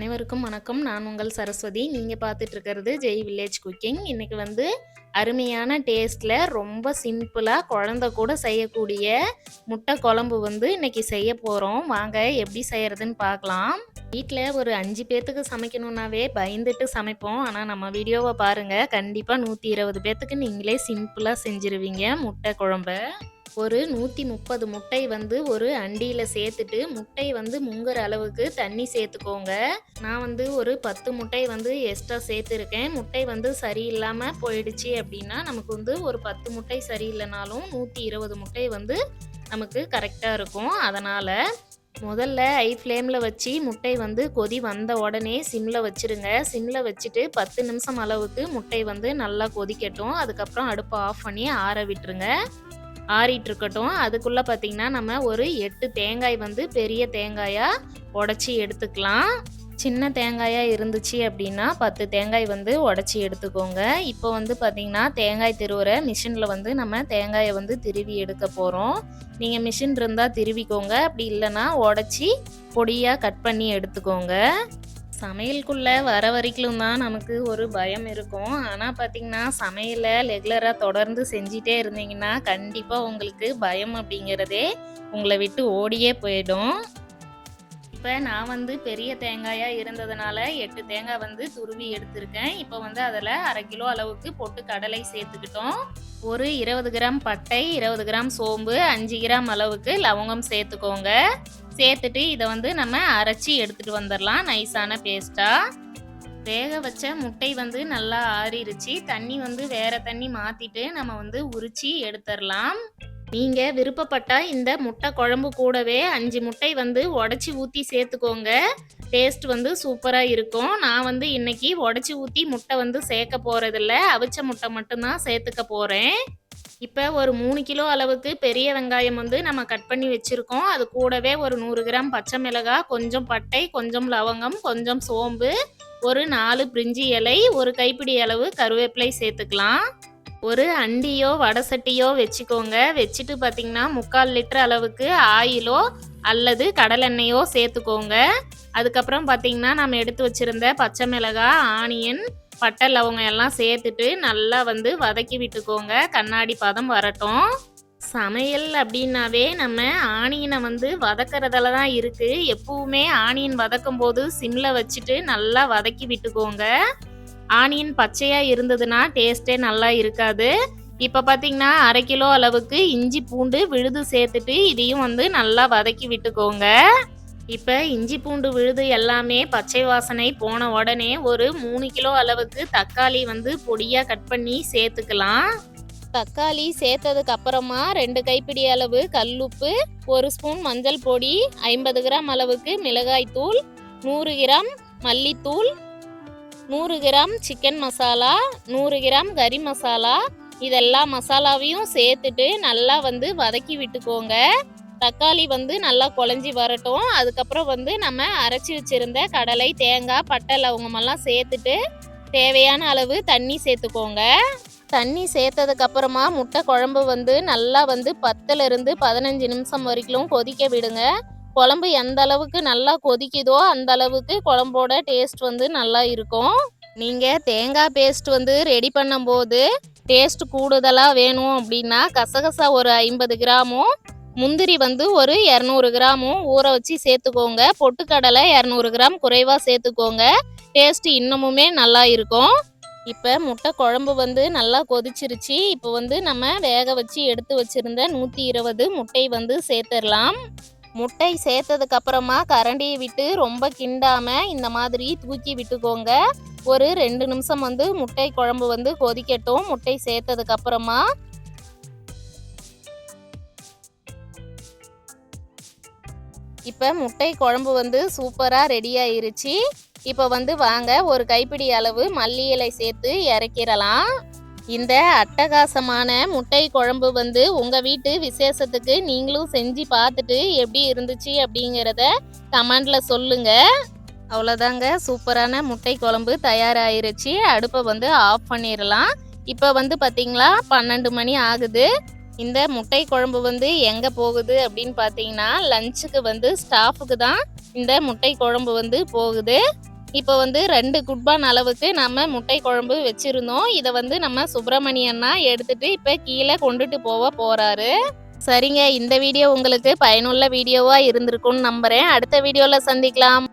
அனைவருக்கும் வணக்கம். நான் உங்கள் சரஸ்வதி. நீங்கள் பார்த்துட்ருக்கிறது ஜெய் வில்லேஜ் குக்கிங் இன்றைக்கி வந்து அருமையான டேஸ்ட்டில் ரொம்ப சிம்பிளாக குழந்த கூட செய்யக்கூடிய முட்டை குழம்பு வந்து இன்றைக்கி செய்ய போகிறோம் வாங்க எப்படி செய்கிறதுன்னு பார்க்கலாம். வீட்டில் ஒரு அஞ்சு பேர்த்துக்கு சமைக்கணுன்னாவே பயந்துட்டு சமைப்போம். ஆனால் நம்ம வீடியோவை பாருங்கள் கண்டிப்பாக நூற்றி இருபது பேர்த்துக்கு நீங்களே சிம்பிளாக செஞ்சுருவீங்க முட்டை குழம்ப. ஒரு நூற்றி முப்பது முட்டை வந்து ஒரு அண்டியில் சேர்த்துட்டு முட்டை வந்து முங்குற அளவுக்கு தண்ணி சேர்த்துக்கோங்க. நான் வந்து ஒரு பத்து முட்டை வந்து எக்ஸ்ட்ரா சேர்த்துருக்கேன். முட்டை வந்து சரியில்லாமல் போயிடுச்சு அப்படின்னா நமக்கு வந்து ஒரு பத்து முட்டை சரியில்லைனாலும் நூற்றி இருபது முட்டை வந்து நமக்கு கரெக்டாக இருக்கும். அதனால் முதல்ல ஐ ஃப்ளேமில் வச்சு முட்டை வந்து கொதி வந்த உடனே சிம்மில் வச்சுருங்க. சிம்மில் வச்சுட்டு பத்து நிமிஷம் அளவுக்கு முட்டை வந்து நல்லா கொதிக்கட்டும். அதுக்கப்புறம் அடுப்பை ஆஃப் பண்ணி ஆற விட்டுருங்க. ஆறிட்டு இருக்கட்டும் அதுக்குள்ளே பார்த்திங்கன்னா நம்ம ஒரு எட்டு தேங்காய் வந்து பெரிய தேங்காயாக உடச்சி எடுத்துக்கலாம். சின்ன தேங்காயாக இருந்துச்சு அப்படின்னா பத்து தேங்காய் வந்து உடச்சி எடுத்துக்கோங்க. இப்போ வந்து பார்த்திங்கன்னா தேங்காய் திருவுற மிஷினில் வந்து நம்ம தேங்காயை வந்து திருவி எடுக்க போகிறோம் நீங்கள் மிஷின் இருந்தால் திருவிக்கோங்க. அப்படி இல்லைன்னா உடச்சி பொடியாக கட் பண்ணி எடுத்துக்கோங்க. சமையலுக்குள்ளே வர வரைக்கும் தான் நமக்கு ஒரு பயம் இருக்கும். ஆனால் பார்த்திங்கன்னா சமையலை ரெகுலராக தொடர்ந்து செஞ்சிட்டே இருந்தீங்கன்னா கண்டிப்பாக உங்களுக்கு பயம் அப்படிங்கிறதே உங்களை விட்டு ஓடியே போயிடும். இப்போ நான் வந்து பெரிய தேங்காயாக இருந்ததுனால எட்டு தேங்காய் வந்து துருவி எடுத்திருக்கேன். இப்போ வந்து அதில் அரை கிலோ அளவுக்கு பொட்டு கடலை சேர்த்துக்கிட்டோம். ஒரு இருபது கிராம் பட்டை இருபது கிராம் சோம்பு அஞ்சு கிராம் அளவுக்கு லவங்கம் சேர்த்துக்கோங்க. சேர்த்துட்டு இதை வந்து நம்ம அரைச்சி எடுத்துகிட்டு வந்துடலாம். நைஸான பேஸ்ட்டாக வேக வச்ச முட்டை வந்து நல்லா ஆறிடுச்சு தண்ணி வந்து வேற தண்ணி மாற்றிட்டு நம்ம வந்து உரிச்சி எடுத்துடலாம். நீங்கள் விருப்பப்பட்டால் இந்த முட்டை குழம்பு கூடவே அஞ்சு முட்டை வந்து உடச்சி ஊற்றி சேர்த்துக்கோங்க. டேஸ்ட் வந்து சூப்பராக இருக்கும். நான் வந்து இன்னைக்கு உடச்சி ஊற்றி முட்டை வந்து சேர்க்க போகிறதில்ல அவிச்ச முட்டை மட்டும்தான் சேர்த்துக்க போகிறேன் இப்போ ஒரு மூணு கிலோ அளவுக்கு பெரிய வெங்காயம் வந்து நம்ம கட் பண்ணி வச்சுருக்கோம். அது கூடவே ஒரு நூறு கிராம் பச்சை மிளகாய் கொஞ்சம் பட்டை கொஞ்சம் லவங்கம் கொஞ்சம் சோம்பு ஒரு நாலு பிரிஞ்சி இலை ஒரு கைப்பிடி அளவு கருவேப்பிலை சேர்த்துக்கலாம். ஒரு அண்டியோ வடை சட்டியோ வச்சுக்கோங்க. வச்சுட்டு பார்த்தீங்கன்னா முக்கால் லிட்டர் அளவுக்கு ஆயிலோ அல்லது கடலெண்ணெயோ சேர்த்துக்கோங்க. அதுக்கப்புறம் பார்த்தீங்கன்னா நம்ம எடுத்து வச்சுருந்த பச்சை மிளகாய் ஆனியன் பட்டை லவங்கம் எல்லாம் சேர்த்துட்டு நல்லா வந்து வதக்கி விட்டுக்கோங்க. கண்ணாடி பதம் வரட்டும். சமையல் அப்படின்னாவே நம்ம ஆனியனை வந்து வதக்கிறதுல தான் இருக்குது எப்பவுமே ஆனியன் வதக்கும் போது சிம்மில் வச்சுட்டு நல்லா வதக்கி விட்டுக்கோங்க. ஆனியன் பச்சையாக இருந்ததுன்னா டேஸ்ட்டே நல்லா இருக்காது. இப்போ பார்த்தீங்கன்னா அரை கிலோ அளவுக்கு இஞ்சி பூண்டு விழுது சேர்த்துட்டு இதையும் வந்து நல்லா வதக்கி விட்டுக்கோங்க. இப்போ இஞ்சி பூண்டு விழுது எல்லாமே பச்சை வாசனை போன உடனே ஒரு மூணு கிலோ அளவுக்கு தக்காளி வந்து பொடியாக கட் பண்ணி சேர்த்துக்கலாம். தக்காளி சேர்த்ததுக்கு அப்புறமா ரெண்டு கைப்பிடி அளவு கல்லுப்பு ஒரு ஸ்பூன் மஞ்சள் பொடி ஐம்பது கிராம் அளவுக்கு மிளகாய் தூள் நூறு கிராம் மல்லித்தூள் நூறு கிராம் சிக்கன் மசாலா நூறு கிராம் கறி மசாலா. இதெல்லாம் மசாலாவையும் சேர்த்துட்டு நல்லா வந்து வதக்கி விட்டுக்கோங்க. தக்காளி வந்து நல்லா குழஞ்சி வரட்டும். அதுக்கப்புறம் வந்து நம்ம அரைச்சி வச்சுருந்த கடலை தேங்காய் பட்டை லவங்கமெல்லாம் சேர்த்துட்டு தேவையான அளவு தண்ணி சேர்த்துக்கோங்க. தண்ணி சேர்த்ததுக்கப்புறமா முட்டை குழம்பு வந்து நல்லா வந்து பத்துலேருந்து பதினஞ்சு நிமிஷம் வரைக்கும் கொதிக்க விடுங்க. குழம்பு எந்த அளவுக்கு நல்லா கொதிக்குதோ அந்த அளவுக்கு குழம்போட டேஸ்ட் வந்து நல்லா இருக்கும். நீங்கள் தேங்காய் பேஸ்ட் வந்து ரெடி பண்ணும்போது டேஸ்ட் கூடுதலாக வேணும் அப்படின்னா கசகசா ஒரு ஐம்பது கிராமும் முந்திரி வந்து ஒரு இரநூறு கிராமும் ஊற வச்சு சேர்த்துக்கோங்க. பொட்டுக்கடலை இரநூறு கிராம் குறைவாக சேர்த்துக்கோங்க. டேஸ்ட் இன்னமுமே நல்லா இருக்கும். இப்போ முட்டை குழம்பு வந்து நல்லா கொதிச்சிருச்சு. இப்போ வந்து நம்ம வேக வச்சு எடுத்து வச்சுருந்த நூற்றி இருபது முட்டை வந்து சேர்த்துடலாம். முட்டை சேர்த்ததுக்கு அப்புறமா கரண்டியை விட்டு ரொம்ப கிண்டாமல் இந்த மாதிரி தூக்கி விட்டுக்கோங்க. ஒரு ரெண்டு நிமிஷம் வந்து முட்டை குழம்பு வந்து கொதிக்கட்டும். முட்டை சேர்த்ததுக்கு அப்புறமா இப்போ முட்டை குழம்பு வந்து சூப்பராக ரெடி ஆயிருச்சு. இப்போ வந்து வாங்க ஒரு கைப்பிடி அளவு மல்லி இலை சேர்த்து இறக்கிடலாம். இந்த அட்டகாசமான முட்டை குழம்பு வந்து உங்கள் வீட்டு விசேஷத்துக்கு நீங்களும் செஞ்சு பார்த்துட்டு எப்படி இருந்துச்சு அப்படிங்கிறத கமெண்டில் சொல்லுங்கள் அவ்வளோதாங்க சூப்பரான முட்டை குழம்பு தயாராகிருச்சு அடுப்பை வந்து ஆஃப் பண்ணிடலாம். இப்போ வந்து பார்த்திங்களா பன்னெண்டு மணி ஆகுது. இந்த முட்டை குழம்பு வந்து எங்கே போகுது அப்படின்னு பார்த்தீங்கன்னா லஞ்சுக்கு வந்து ஸ்டாஃபுக்கு தான் இந்த முட்டை குழம்பு வந்து போகுது. இப்போ வந்து ரெண்டு குட்பான் அளவுக்கு நம்ம முட்டை குழம்பு வச்சுருந்தோம். இதை வந்து நம்ம சுப்பிரமணியன்னா எடுத்துகிட்டு இப்போ கீழே கொண்டுட்டு போக போகிறாரு சரிங்க இந்த வீடியோ உங்களுக்கு பயனுள்ள வீடியோவாக இருந்திருக்கும்னு நம்புகிறேன் அடுத்த வீடியோவில் சந்திக்கலாம்.